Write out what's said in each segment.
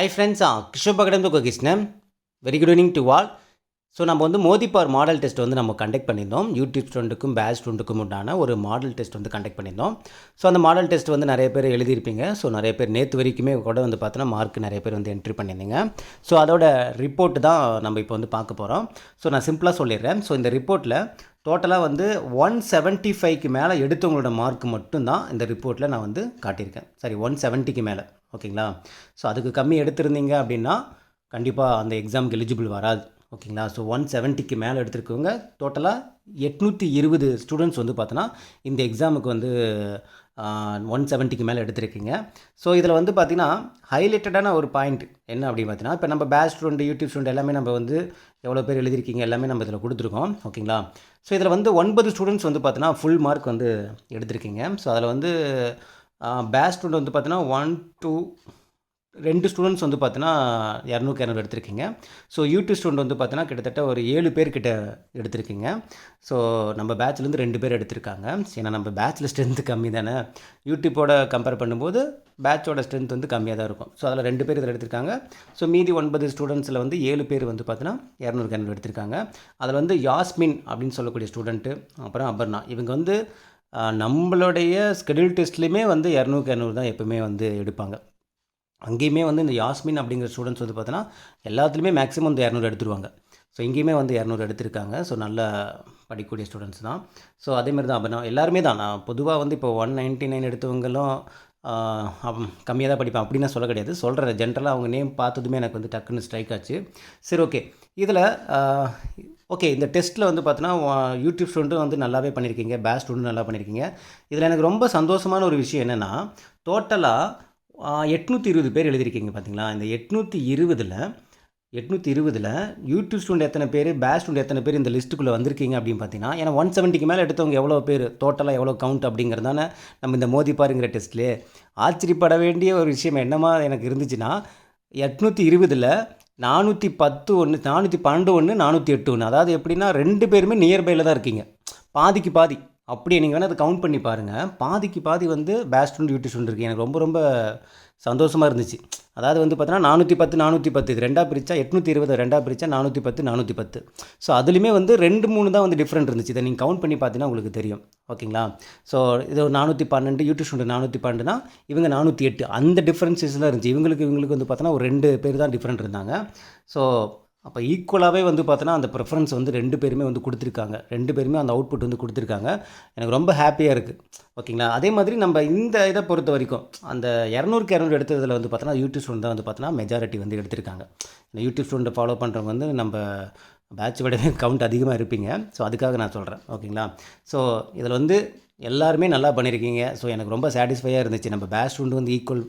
I friends கிருஷ்ணபகடம் to Krishnan. Very good evening to all so நம்ம வந்து மோதிபார் model test வந்து நம்ம கண்டக்ட் பண்ணியிருந்தோம். யூடியூப் ஸ்டூடெண்ட்டுக்கும் பேஸ் ஸ்டூடெண்ட்டுக்கும் உண்டான ஒரு மாடல் டெஸ்ட் வந்து கண்டக்ட் பண்ணியிருந்தோம். ஸோ அந்த மாடல் டெஸ்ட் வந்து நிறைய பேர் எழுதியிருப்பீங்க. ஸோ நிறைய பேர் நேற்று வரைக்குமே கூட வந்து பார்த்தோன்னா மார்க் நிறைய பேர் வந்து என்ட்ரி பண்ணியிருந்தீங்க. ஸோ அதோட ரிப்போர்ட் தான் நம்ம இப்போ வந்து பார்க்க போகிறோம் ஸோ நான் சிம்பிளாக சொல்லிடுறேன். ஸோ இந்த ரிப்போர்ட்டில் டோட்டலாக வந்து ஒன் செவன்ட்டி ஃபைவ்க்கு மேலே எடுத்தவங்களோட மார்க் மட்டும்தான் இந்த ரிப்போர்ட்டில் நான் வந்து காட்டியிருக்கேன். சரி ஒன் செவன்ட்டிக்கு மேலே. ஓகேங்களா? ஸோ அதுக்கு கம்மி எடுத்திருந்தீங்க அப்படின்னா கண்டிப்பாக அந்த எக்ஸாமுக்கு எலிஜிபிள் வராது. ஓகேங்களா? ஸோ ஒன் செவன்ட்டிக்கு மேலே எடுத்திருக்கவங்க டோட்டலாக எட்நூற்றி இருபது ஸ்டூடெண்ட்ஸ் வந்து பார்த்தோன்னா இந்த எக்ஸாமுக்கு வந்து ஒன் செவன்ட்டிக்கு மேலே எடுத்திருக்கீங்க. ஸோ இதில் வந்து பார்த்திங்கன்னா ஹைலைட்டடான ஒரு பாயிண்ட் என்ன அப்படின்னு பார்த்தீங்கன்னா இப்போ நம்ம பேஸ் ஸ்டூடெண்ட் யூடியூப் ஸ்டூடெண்ட் எல்லாமே நம்ம வந்து எவ்வளோ பேர் எழுதிருக்கீங்க எல்லாமே நம்ம இதில் கொடுத்துருக்கோம். ஓகேங்களா? ஸோ இதில் வந்து ஒன்பது ஸ்டூடெண்ட்ஸ் வந்து பார்த்தீங்கன்னா ஃபுல் மார்க் வந்து எடுத்திருக்கீங்க. ஸோ அதில் வந்து பேஸ் ஸ்டூடெண்ட் வந்து பார்த்தீங்கன்னா ஒன் டூ ரெண்டு ஸ்டூடெண்ட்ஸ் வந்து பார்த்தீங்கன்னா இரநூறுக்கு இரநூறு எடுத்திருக்கீங்க. ஸோ யூடியூப் ஸ்டூடெண்ட் வந்து பார்த்தீங்கன்னா கிட்டத்தட்ட ஒரு ஏழு பேர்கிட்ட எடுத்திருக்கீங்க. ஸோ நம்ம பேட்ச்லேருந்து ரெண்டு பேர் எடுத்திருக்காங்க. ஏன்னா நம்ம பேட்சில் ஸ்ட்ரென்த்து கம்மி தானே. யூடியூப்போட கம்பேர் பண்ணும்போது பேட்சோட ஸ்ட்ரென்த் வந்து கம்மியாக தான் இருக்கும். ஸோ அதில் ரெண்டு பேர் இதில் எடுத்திருக்காங்க. ஸோ மீதி ஒன்பது ஸ்டூடெண்ட்ஸில் வந்து ஏழு பேர் வந்து பார்த்தீங்கன்னா இரநூறுக்கு இரநூறு எடுத்திருக்காங்க. அதில் வந்து யாஸ்மின் அப்படின்னு சொல்லக்கூடிய ஸ்டூடெண்ட்டு அப்புறம் அபர்ணா. இவங்க வந்து நம்மளுடைய ஸ்கெடியூல் டெஸ்ட்லேயுமே வந்து இரநூறுக்கு இரநூறு தான் எப்பவுமே வந்து எடுப்பாங்க. அங்கேயுமே வந்து இந்த யாஸ்மின் அப்படிங்கிற ஸ்டூடெண்ட்ஸ் வந்து பார்த்தோன்னா எல்லாத்துலேயுமே மேக்ஸிமம் வந்து இரநூறு எடுத்துருவாங்க. ஸோ இங்கேயுமே வந்து இரநூறு எடுத்திருக்காங்க. ஸோ நல்ல படிக்கக்கூடிய ஸ்டூடெண்ட்ஸ் தான். ஸோ அதேமாதிரி தான் அப்போ எல்லாருமே தான். நான் பொதுவாக வந்து இப்போ ஒன் நைன்ட்டி நைன் எடுத்தவங்களும் கம்மியாக தான் படிப்பேன் அப்படின்னு நான் சொல்ல கிடையாது. சொல்கிறேன் ஜென்ரலாக அவங்க நேம் பார்த்ததுமே எனக்கு வந்து டக்குன்னு ஸ்ட்ரைக் ஆச்சு. சரி ஓகே இதில் ஓகே இந்த டெஸ்ட்டில் வந்து பார்த்தோன்னா யூடியூப் ஸ்டூடெண்ட்டும் வந்து நல்லாவே பண்ணியிருக்கீங்க பேஸ் ஸ்டூடெண்ட் நல்லா பண்ணியிருக்கீங்க இதில் எனக்கு ரொம்ப சந்தோஷமான ஒரு விஷயம் என்னென்னா டோட்டலாக எட்நூற்றி இருபது பேர் எழுதியிருக்கீங்க பார்த்தீங்களா இந்த எட்நூற்றி இருபதில் எட்நூற்றி இருபதில் யூடியூப் ஸ்டூடெண்ட் எத்தனை பேர் பேஸ் ஸ்டூடெண்ட் எத்தனை பேர் இந்த லிஸ்ட்டுக்குள்ளே வந்திருக்கீங்க அப்படின்னு பார்த்தீங்கன்னா ஏன்னா ஒன் செவன்ட்டிக்கு மேலே எடுத்தவங்க எவ்வளோ பேர் டோட்டலாக எவ்வளோ கவுண்ட் அப்படிங்கிறதான நம்ம இந்த மோதி பாருங்கிற டெஸ்ட்லேயே ஆச்சரியப்பட வேண்டிய ஒரு விஷயம் என்னமா எனக்கு இருந்துச்சுன்னா எட்நூற்றி இருபதில் நானூற்றி பத்து ஒன்று நானூற்றி பன்னெண்டு ஒன்று நானூற்றி எட்டு ஒன்று அதாவது எப்படின்னா ரெண்டு பேருமே நியர்பையில் தான் இருக்கீங்க. பாதிக்கு பாதி. அப்படி நீங்கள் வேணால் அதை கவுண்ட் பண்ணி பாருங்கள் பாதிக்கு பாதி வந்து பேஸ்ட் ஸ்டூடெண்ட் யூடியூப் ஸ்டூடெண்ட் இருக்குது எனக்கு ரொம்ப ரொம்ப சந்தோஷமாக இருந்துச்சு. அதாவது வந்து பார்த்தீங்கன்னா நானூற்றி பத்து நானூற்றி பத்து. இது ரெண்டாக பிரித்தா எட்நூற்றி இருபது ரெண்டாக பிரித்தா நானூற்றி பத்து நானூற்றி பத்து. ஸோ அதுலேயுமே வந்து ரெண்டு மூணு தான் வந்து டிஃப்ரெண்ட் இருந்துச்சு. இதை நீங்கள் கவுண்ட் பண்ணி பார்த்தீங்கன்னா உங்களுக்கு தெரியும். ஓகேங்களா? ஸோ இது ஒரு நானூற்றி பன்னெண்டு யூடியூப் ஸ்டூடெண்ட் நானூற்றி பன்னெண்டுனா இவங்க நானூற்றி எட்டு. அந்த டிஃப்ரென்சஸ் தான் இருந்துச்சு. இவங்களுக்கு இவங்களுக்கு வந்து பார்த்தோன்னா ஒரு ரெண்டு பேர் தான் டிஃப்ரெண்ட் இருந்தாங்க. ஸோ அப்போ ஈக்குவலாகவே வந்து பார்த்தோன்னா அந்த ப்ரிஃபரன்ஸ் வந்து ரெண்டு பேருமே வந்து கொடுத்துருக்காங்க. ரெண்டு பேருமே அந்த அவுட்புட் வந்து கொடுத்துருக்காங்க. எனக்கு ரொம்ப ஹாப்பியாக இருக்குது ஓகேங்களா அதே மாதிரி நம்ம இந்த இதை பொறுத்த வரைக்கும் அந்த இரநூறுக்கு இரநூறு எடுத்ததில் வந்து பார்த்தோன்னா யூடியூப் ஸ்டூடெண்ட் தான் வந்து பார்த்தோன்னா மெஜாரிட்டி வந்து எடுத்திருக்காங்க. இந்த யூடியூப் ஸ்டூடெண்ட்டை ஃபாலோ பண்ணுறவங்க வந்து நம்ம பேட்ச் விடவே கவுண்ட் அதிகமாக இருப்பீங்க. ஸோ அதுக்காக நான் சொல்கிறேன் ஓகேங்களா ஸோ இதில் வந்து எல்லாருமே நல்லா பண்ணியிருக்கீங்க ஸோ எனக்கு ரொம்ப சாட்டிஸ்ஃபையாக இருந்துச்சு. நம்ம பேட்ச் ஸ்டூடெண்ட் வந்து ஈக்குவல்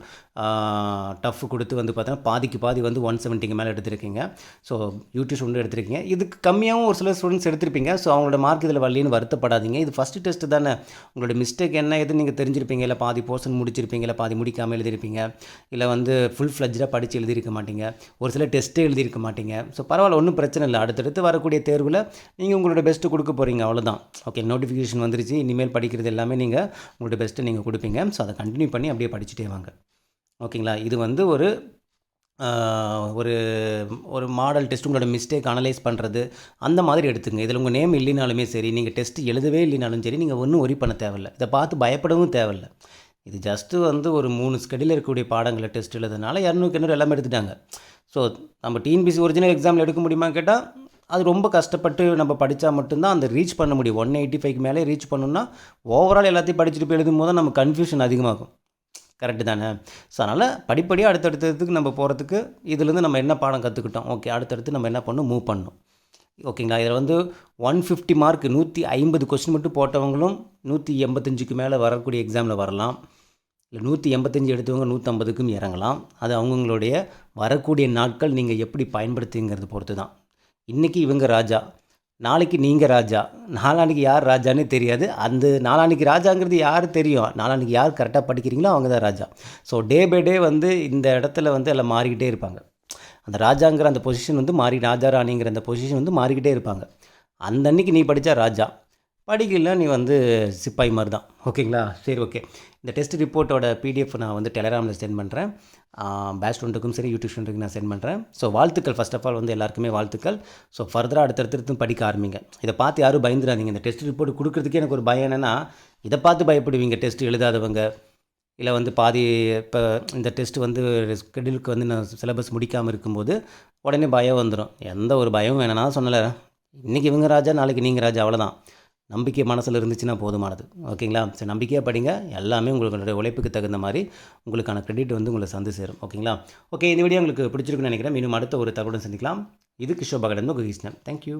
டஃப் கொடுத்து வந்து பார்த்தோன்னா பாதிக்கு பாதி வந்து ஒன் செவன்ட்டிக்கு மேலே எடுத்திருக்கீங்க. ஸோ யூடியூப் ஸ்டூடெண்ட் எடுத்திருக்கீங்க. இதுக்கு கம்மியாகவும் ஒரு சில ஸ்டூடெண்ட்ஸ் எடுத்திருப்பீங்க. ஸோ அவங்களோட மார்க் இதில் வரலன்னு வருத்தப்படாதீங்க. இது ஃபஸ்ட்டு டெஸ்ட்டு தானே. உங்களோட மிஸ்டேக் என்ன எதுன்னு நீங்கள் தெரிஞ்சிருப்பீங்க? இல்லை பாதி போர்ஷன் முடிச்சிருப்பீங்க. இல்லை பாதி முடிக்காமல் எழுதியிருப்பீங்க. இல்லை வந்து ஃபுல் ஃப்ளஜ்டாக படித்து எழுதியிருக்க மாட்டீங்க. ஒரு சில டெஸ்ட்டே எழுதியிருக்க மாட்டீங்க. ஸோ பரவாயில்ல ஒன்றும் பிரச்சனை இல்லை. அடுத்தடுத்து வரக்கூடிய தேர்வில் நீங்கள் உங்களோட பெஸ்ட்டு கொடுக்க போகிறீங்க அவ்வளோதான் ஓகே நோட்டிஃபிகேஷன் வந்துருச்சு. இனிமேல் படிக்கிறது எல்லாமே நீங்கள் உங்களோட பெஸ்ட்டு நீங்கள் கொடுப்பீங்க. ஸோ அதை கண்டினியூ பண்ணி அப்படியே படிச்சுட்டே வாங்க. ஓகேங்களா இது வந்து ஒரு ஒரு ஒரு மாடல் டெஸ்ட் உங்களோட மிஸ்டேக் அனலைஸ் பண்ணுறது அந்த மாதிரி எடுத்துங்க. இதில் உங்கள் நேம் இல்லைனாலுமே சரி நீங்கள் டெஸ்ட் எழுதவே இல்லைனாலும் சரி நீங்கள் ஒன்றும் ஒரி பண்ண தேவையில்ல. இதை பார்த்து பயப்படவும் தேவையில்ல. இது ஜஸ்ட்டு வந்து ஒரு மூணு ஸ்கெடியில் இருக்கக்கூடிய பாடங்களை டெஸ்ட் எழுதுனால இரநூறுக்கு இரநூறு எல்லாமே எடுத்துட்டாங்க. ஸோ நம்ம டிஎன்பிசி ஒரிஜினல் எக்ஸாமில் எடுக்க முடியுமா கேட்டால் அது ரொம்ப கஷ்டப்பட்டு நம்ம படித்தா மட்டும்தான் அந்த ரீச் பண்ண முடியும். ஒன் எயிட்டி ஃபைவ்க்கு மேலே ரீச் பண்ணணும்னா ஓவரால் எல்லாத்தையும் படிச்சுட்டு போய் எழுதும் போது நம்ம கன்ஃபியூஷன் அதிகமாகும். கரெக்டு தானே? ஸோ அதனால் படிப்படியாக அடுத்தடுத்ததுக்கு நம்ம போகிறதுக்கு இதுலேருந்து நம்ம என்ன பாடம் கற்றுக்கிட்டோம் ஓகே அடுத்தடுத்து நம்ம என்ன பண்ணணும்? மூவ் பண்ணணும். ஓகேங்களா இதில் வந்து ஒன் ஃபிஃப்டி மார்க் நூற்றி ஐம்பது கொஸ்டின் மட்டும் போட்டவங்களும் நூற்றி எண்பத்தஞ்சுக்கு மேலே வரக்கூடிய எக்ஸாமில் வரலாம். இல்லை நூற்றி எண்பத்தஞ்சு எடுத்தவங்க நூற்றம்பதுக்கும் இறங்கலாம். அது அவங்கவுங்களுடைய வரக்கூடிய நாட்கள் நீங்கள் எப்படி பயன்படுத்துங்கிறது பொறுத்து தான் இன்றைக்கி இவங்க ராஜா நாளைக்கு நீங்கள் ராஜா நாளான்னைக்கு யார் ராஜான்னு தெரியாது. அந்த நாளான்னைக்கு ராஜாங்கிறது யார் தெரியும்? நாளான்னைக்கு யார் கரெக்டாக படிக்கிறீங்களோ அவங்க தான் ராஜா. ஸோ டே பை டே வந்து இந்த இடத்துல வந்து எல்லாம் மாறிக்கிட்டே இருப்பாங்க. அந்த ராஜாங்கிற அந்த பொசிஷன் வந்து மாறி ராஜா ராணிங்கிற அந்த பொசிஷன் வந்து மாறிக்கிட்டே இருப்பாங்க. அந்த அன்னைக்கு நீ படித்தா ராஜா. படிக்கல நீ வந்து சிப்பாய் மாதிரி தான் ஓகேங்களா? சரி ஓகே. இந்த டெஸ்ட் ரிப்போர்ட்டோட பிடிஎஃப் நான் வந்து டெலகிராமில் சென்ட் பண்ணுறேன் பேட்ச் ஸ்டூடெண்ட்டுக்கும் சரி யூடியூப் ஸ்டூடெண்ட்டுக்கு நான் சென்ட் பண்ணுறேன் ஸோ வாழ்த்துக்கள் ஃபஸ்ட் ஆஃப் ஆல் வந்து எல்லாருக்குமே வாழ்த்துக்கள். ஸோ ஃபர்தராக அடுத்தடுத்து படிக்க ஆரம்பிங்க. இதை பார்த்து யாரும் பயந்துடாதீங்க. இந்த டெஸ்ட் ரிப்போர்ட் கொடுக்குறதுக்கே எனக்கு ஒரு பயம் என்னென்னா இதை பார்த்து பயப்படுவீங்க டெஸ்ட் எழுதாதவங்க. இல்லை வந்து பாதி இப்போ இந்த டெஸ்ட் வந்து ஸ்கெடியூலுக்கு வந்து நான் சிலபஸ் முடிக்காமல் இருக்கும்போது உடனே பயம் வந்துடும் எந்த ஒரு பயமும் வேணும்னா நான் சொன்னல இன்றைக்கி இவங்க ராஜா நாளைக்கு நீங்கள் ராஜா அவ்வளோதான் நம்பிக்கை மனசில் இருந்துச்சுன்னா போதுமானது. ஓகேங்களா? சரி நம்பிக்கையாக படிங்க. எல்லாமே உங்களுடைய உழைப்புக்கு தகுந்த மாதிரி உங்களுக்கான கிரெடிட் வந்து உங்களை சந்து சேரும். ஓகேங்களா? ஓகே இந்த வீடியோ உங்களுக்கு பிடிச்சிருக்குன்னு நினைக்கிறேன். மீண்டும் அடுத்த ஒரு தகவலுடன் சந்திக்கலாம். இது கிஷோபகடன் உங்கள் கிருஷ்ணன். தேங்க்யூ